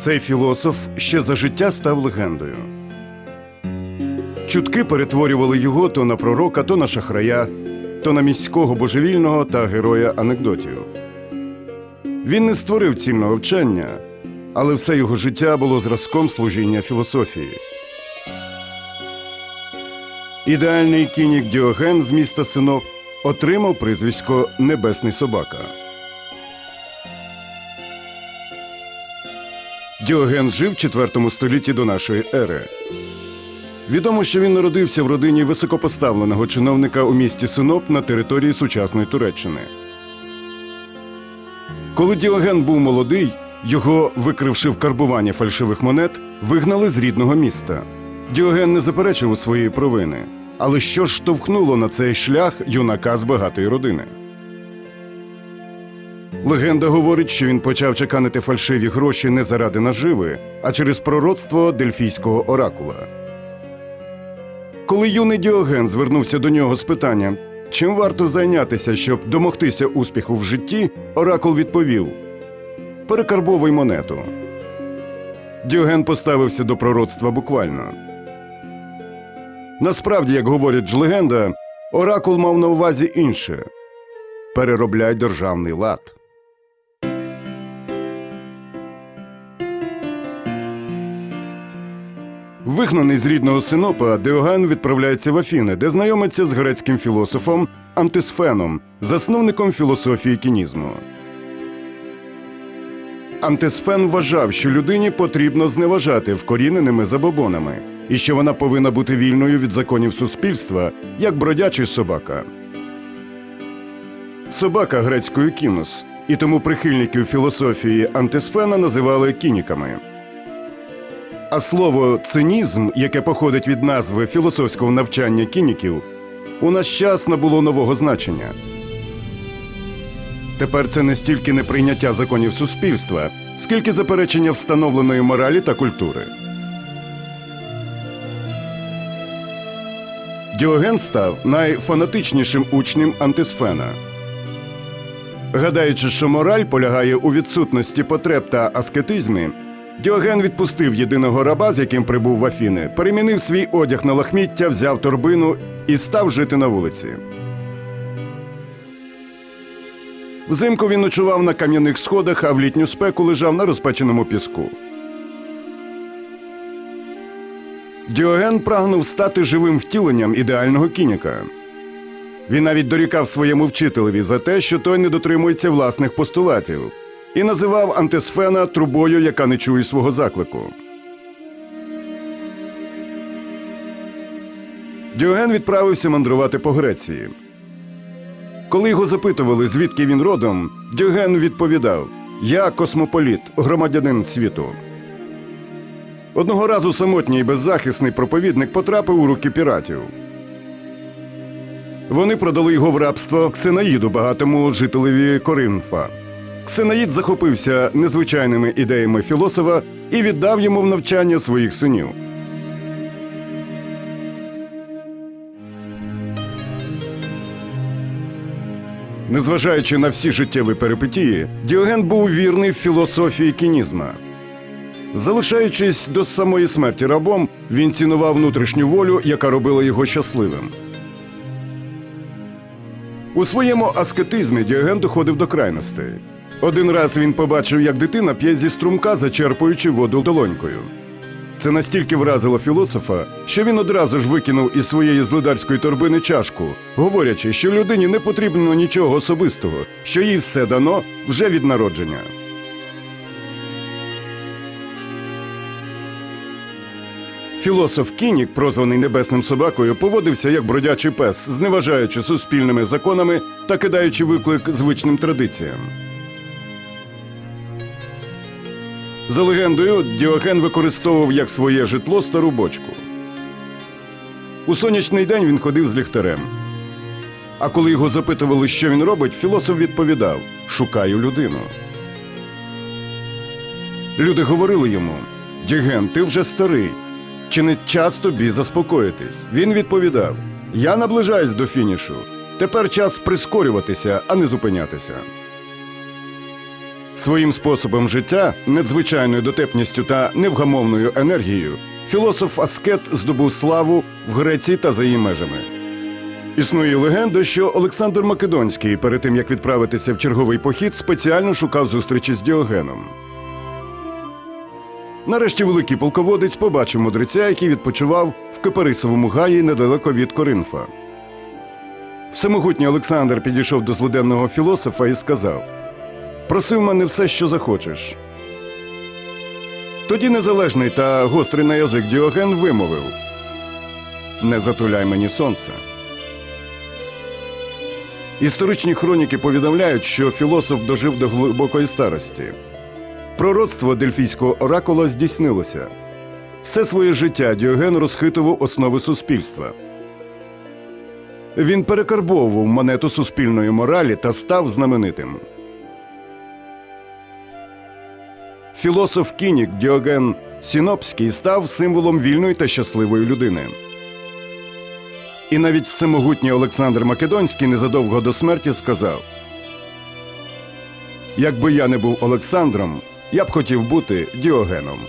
Цей філософ ще за життя став легендою. Чутки перетворювали його то на пророка, то на шахрая, то на міського божевільного та героя анекдотів. Він не створив цільного вчення, але все його життя було зразком служіння філософії. Ідеальний кінік Діоген з міста Синоп отримав прізвисько Небесний собака. Діоген жив в IV столітті до нашої ери. Відомо, що він народився в родині високопоставленого чиновника у місті Синоп на території сучасної Туреччини. Коли Діоген був молодий, його, викривши в карбування фальшивих монет, вигнали з рідного міста. Діоген не заперечив у своєї провини. Але що ж штовхнуло на цей шлях юнака з багатої родини? Легенда говорить, що він почав чеканити фальшиві гроші не заради наживи, а через пророцтво дельфійського оракула. Коли юний Діоген звернувся до нього з питанням, чим варто зайнятися, щоб домогтися успіху в житті, оракул відповів: Перекарбовуй монету. Діоген поставився до пророцтва буквально. Насправді, як говорить легенда, оракул мав на увазі інше переробляй державний лад. Вигнаний з рідного Синопа, Деоген відправляється в Афіни, де знайомиться з грецьким філософом Антисфеном, засновником філософії кінізму. Антисфен вважав, що людині потрібно зневажати вкоріненими забобонами, і що вона повинна бути вільною від законів суспільства, як бродячий собака. Собака грецькою кінус, і тому прихильників філософії антисфена називали кініками. А слово цинізм, яке походить від назви філософського навчання кініків, у наш час набуло нового значення. Тепер це не стільки неприйняття законів суспільства, скільки заперечення встановленої моралі та культури. Діоген став найфанатичнішим учнем антисфена. Гадаючи, що мораль полягає у відсутності потреб та аскетизмі, Діоген відпустив єдиного раба, з яким прибув в Афіни, перемінив свій одяг на лахміття, взяв торбину і став жити на вулиці. Взимку він ночував на кам'яних сходах, а в літню спеку лежав на розпеченому піску. Діоген прагнув стати живим втіленням ідеального кініка. Він навіть дорікав своєму вчителеві за те, що той не дотримується власних постулатів, і називав антисфена трубою, яка не чує свого заклику. Діоген відправився мандрувати по Греції. Коли його запитували, звідки він родом, Діоген відповідав: Я космополіт, громадянин світу. Одного разу самотній беззахисний проповідник потрапив у руки піратів. Вони продали його в рабство Ксенаїду, багатому жителеві Коринфа. Ксенаїд захопився незвичайними ідеями філософа і віддав йому в навчання своїх синів. Незважаючи на всі життєві перипетії, Діоген був вірний в філософії кінізма. Залишаючись до самої смерті рабом, він цінував внутрішню волю, яка робила його щасливим. У своєму аскетизмі Діоген доходив до крайностей. Один раз він побачив, як дитина п'є зі струмка, зачерпуючи воду долонькою. Це настільки вразило філософа, що він одразу ж викинув із своєї злидарської торбини чашку, говорячи, що людині не потрібно нічого особистого, що їй все дано вже від народження. Філософ Кінік, прозваний небесним собакою, поводився як бродячий пес, зневажаючи суспільними законами та кидаючи виклик звичним традиціям. За легендою, Діоген використовував як своє житло стару бочку. У сонячний день він ходив з ліхтарем. А коли його запитували, що він робить, філософ відповідав: Шукаю людину. Люди говорили йому: Діоген, ти вже старий. Чи не час тобі заспокоїтись? Він відповідав: Я наближаюсь до фінішу. Тепер час прискорюватися, а не зупинятися. Своїм способом життя, надзвичайною дотепністю та невгамовною енергією, філософ Аскет здобув славу в Греції та за її межами. Існує легенда, що Олександр Македонський, перед тим як відправитися в черговий похід, спеціально шукав зустрічі з Діогеном. Нарешті великий полководець побачив мудреця, який відпочивав в Кипарисовому гаї недалеко від Коринфа. Всемогутній Олександр підійшов до злоденного філософа і сказав: Проси в мене все, що захочеш. Тоді незалежний та гострий на язик Діоген вимовив: Не затуляй мені сонце. Історичні хроніки повідомляють, що філософ дожив до глибокої старості. Пророцтво дельфійського оракула здійснилося. Все своє життя Діоген розхитував основи суспільства. Він перекарбовував монету суспільної моралі та став знаменитим. Філософ Кінік Діоген Сінопський став символом вільної та щасливої людини. І навіть всемогутній Олександр Македонський незадовго до смерті сказав: Якби я не був Олександром, я б хотів бути Діогеном.